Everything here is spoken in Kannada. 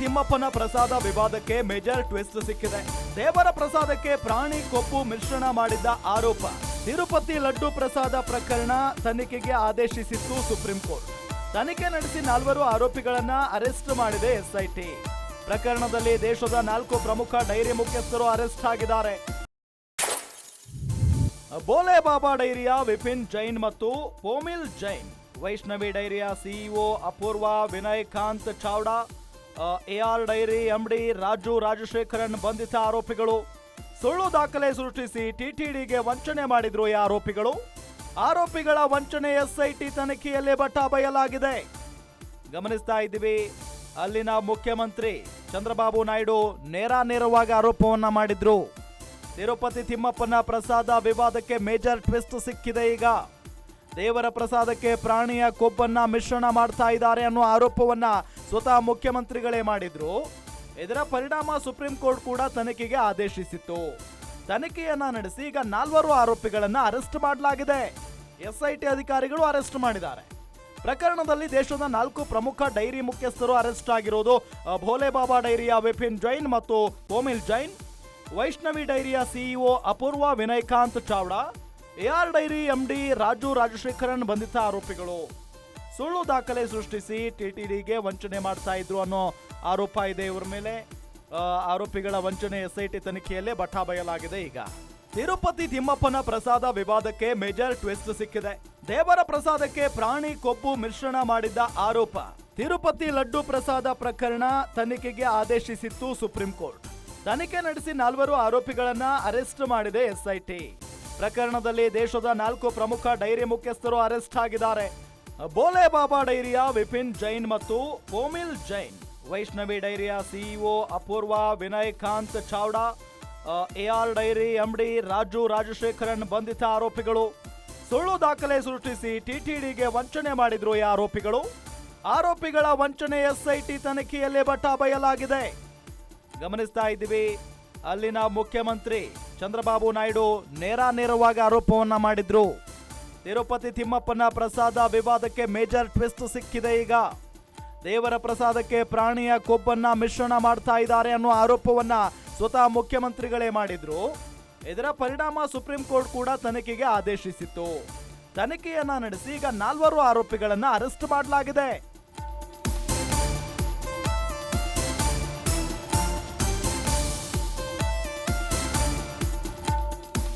ತಿಮ್ಮಪ್ಪನ ಪ್ರಸಾದ ವಿವಾದಕ್ಕೆ ಮೇಜರ್ ಟ್ವಿಸ್ಟ್ ಸಿಕ್ಕಿದೆ. ದೇವರ ಪ್ರಸಾದಕ್ಕೆ ಪ್ರಾಣಿ ಕೊಪ್ಪು ಮಿಶ್ರಣ ಮಾಡಿದ್ದ ಆರೋಪ. ತಿರುಪತಿ ಲಡ್ಡು ಪ್ರಸಾದ ಪ್ರಕರಣ ತನಿಖೆಗೆ ಆದೇಶಿಸಿತ್ತು ಸುಪ್ರೀಂ ಕೋರ್ಟ್. ತನಿಖೆ ನಡೆಸಿ ನಾಲ್ವರು ಆರೋಪಿಗಳನ್ನ ಅರೆಸ್ಟ್ ಮಾಡಿದೆ ಎಸ್ಐಟಿ. ಪ್ರಕರಣದಲ್ಲಿ ದೇಶದ ನಾಲ್ಕು ಪ್ರಮುಖ ಡೈರಿ ಮುಖ್ಯಸ್ಥರು ಅರೆಸ್ಟ್ ಆಗಿದ್ದಾರೆ. ಬೋಲೆ ಬಾಬಾ ಡೈರಿಯ ವಿಪಿನ್ ಜೈನ್ ಮತ್ತು Pomil Jain, Vaishnavi ಡೈರಿಯ CEO Apoorva Vinay Kant Chavda AR dairy MD Raju, Rajashekaran ಬಂಧಿತ ಆರೋಪಿಗಳು. ಸುಳ್ಳು ದಾಖಲೆ ಸೃಷ್ಟಿಸಿ ಟಿಟಿಡಿಗೆ ವಂಚನೆ ಮಾಡಿದ್ರು ಈ ಆರೋಪಿಗಳು. ಆರೋಪಿಗಳ ವಂಚನೆ ಎಸ್ಐಟಿ ತನಿಖೆಯಲ್ಲಿ ಬಟ್ಟ ಬಯಲಾಗಿದೆ. ಗಮನಿಸ್ತಾ ಇದ್ದೀವಿ, ಅಲ್ಲಿನ ಮುಖ್ಯಮಂತ್ರಿ ಚಂದ್ರಬಾಬು ನಾಯ್ಡು ನೇರ ನೇರವಾಗಿ ಆರೋಪವನ್ನ ಮಾಡಿದ್ರು. ತಿರುಪತಿ ತಿಮ್ಮಪ್ಪನ ಪ್ರಸಾದ ವಿವಾದಕ್ಕೆ ಮೇಜರ್ ಟ್ವಿಸ್ಟ್ ಸಿಕ್ಕಿದೆ ಈಗ. ದೇವರ ಪ್ರಸಾದಕ್ಕೆ ಪ್ರಾಣಿಯ ಕೊಬ್ಬನ್ನ ಮಿಶ್ರಣ ಮಾಡ್ತಾ ಇದ್ದಾರೆ ಅನ್ನೋ ಆರೋಪವನ್ನ ಸ್ವತಃ ಮುಖ್ಯಮಂತ್ರಿಗಳೇ ಮಾಡಿದ್ರು. ಇದರ ಪರಿಣಾಮ ಸುಪ್ರೀಂ ಕೋರ್ಟ್ ಕೂಡ ತನಿಖೆಗೆ ಆದೇಶಿಸಿತ್ತು. ತನಿಖೆಯನ್ನ ನಡೆಸಿ ಈಗ ನಾಲ್ವರು ಆರೋಪಿಗಳನ್ನ ಅರೆಸ್ಟ್ ಮಾಡಲಾಗಿದೆ. ಎಸ್ಐಟಿ ಅಧಿಕಾರಿಗಳು ಅರೆಸ್ಟ್ ಮಾಡಿದ್ದಾರೆ. ಪ್ರಕರಣದಲ್ಲಿ ದೇಶದ ನಾಲ್ಕು ಪ್ರಮುಖ ಡೈರಿ ಮುಖ್ಯಸ್ಥರು ಅರೆಸ್ಟ್ ಆಗಿರೋದು ಭೋಲೆ ಬಾಬಾ ಡೈರಿಯ ವಿಪಿನ್ ಜೈನ್ ಮತ್ತು Komil Jain, Vaishnavi ಡೈರಿಯ CEO Apoorva Vinaykant Chavda AR dairy MD Raju Rajashekaran ಬಂಧಿತ ಆರೋಪಿಗಳು. ಸುಳ್ಳು ದಾಖಲೆ ಸೃಷ್ಟಿಸಿ ಟಿಟಿಡಿಗೆ ವಂಚನೆ ಮಾಡ್ತಾ ಇದ್ರು ಅನ್ನೋ ಆರೋಪ ಇದೆ ಇವರ ಮೇಲೆ. ಆರೋಪಿಗಳ ವಂಚನೆ ಎಸ್ಐಟಿ ತನಿಖೆಯಲ್ಲೇ ಬಠಾ ಬಯಲಾಗಿದೆ ಈಗ. ತಿರುಪತಿ ತಿಮ್ಮಪ್ಪನ ಪ್ರಸಾದ ವಿವಾದಕ್ಕೆ ಮೇಜರ್ ಟ್ವಿಸ್ಟ್ ಸಿಕ್ಕಿದೆ. ದೇವರ ಪ್ರಸಾದಕ್ಕೆ ಪ್ರಾಣಿ ಕೊಬ್ಬು ಮಿಶ್ರಣ ಮಾಡಿದ್ದ ಆರೋಪ. ತಿರುಪತಿ ಲಡ್ಡು ಪ್ರಸಾದ ಪ್ರಕರಣ ತನಿಖೆಗೆ ಆದೇಶಿಸಿತ್ತು ಸುಪ್ರೀಂ ಕೋರ್ಟ್. ತನಿಖೆ ನಡೆಸಿ ನಾಲ್ವರು ಆರೋಪಿಗಳನ್ನ ಅರೆಸ್ಟ್ ಮಾಡಿದೆ ಎಸ್ಐಟಿ. ಪ್ರಕರಣದಲ್ಲಿ ದೇಶದ ನಾಲ್ಕು ಪ್ರಮುಖ ಡೈರಿ ಮುಖ್ಯಸ್ಥರು ಅರೆಸ್ಟ್ ಆಗಿದ್ದಾರೆ. ಬೋಲೆ ಬಾಬಾ ಡೈರಿಯ ವಿಪಿನ್ ಜೈನ್ ಮತ್ತು Komil Jain. Vaishnavi ಡೈರಿಯ CEO Apoorva Vinay Kant Chavda AR dairy MD Raju Rajashekaran ಬಂಧಿತ ಆರೋಪಿಗಳು. ಸುಳ್ಳು ದಾಖಲೆ ಸೃಷ್ಟಿಸಿ ಟಿಟಿಡಿಗೆ ವಂಚನೆ ಮಾಡಿದ್ರು ಈ ಆರೋಪಿಗಳು. ಆರೋಪಿಗಳ ವಂಚನೆ ಎಸ್ಐಟಿ ತನಿಖೆಯಲ್ಲಿ ಬಟ್ಟ ಬಯಲಾಗಿದೆ. ಗಮನಿಸ್ತಾ ಇದ್ದೀವಿ, ಅಲ್ಲಿನ ಮುಖ್ಯಮಂತ್ರಿ ಚಂದ್ರಬಾಬು ನಾಯ್ಡು ನೇರ ನೇರವಾಗಿ ಆರೋಪವನ್ನ ಮಾಡಿದ್ರು. ತಿರುಪತಿ ತಿಮ್ಮಪ್ಪನ ಪ್ರಸಾದ ವಿವಾದಕ್ಕೆ ಮೇಜರ್ ಟ್ವಿಸ್ಟ್ ಸಿಕ್ಕಿದೆ ಈಗ. ದೇವರ ಪ್ರಸಾದಕ್ಕೆ ಪ್ರಾಣಿಯ ಕೊಬ್ಬನ್ನ ಮಿಶ್ರಣ ಮಾಡ್ತಾ ಇದ್ದಾರೆ ಅನ್ನೋ ಆರೋಪವನ್ನ ಸ್ವತಃ ಮುಖ್ಯಮಂತ್ರಿಗಳೇ ಮಾಡಿದ್ರು. ಇದರ ಪರಿಣಾಮ ಸುಪ್ರೀಂ ಕೋರ್ಟ್ ಕೂಡ ತನಿಖೆಗೆ ಆದೇಶಿಸಿತ್ತು. ತನಿಖೆಯನ್ನ ನಡೆಸಿ ಈಗ ನಾಲ್ವರು ಆರೋಪಿಗಳನ್ನ ಅರೆಸ್ಟ್ ಮಾಡಲಾಗಿದೆ.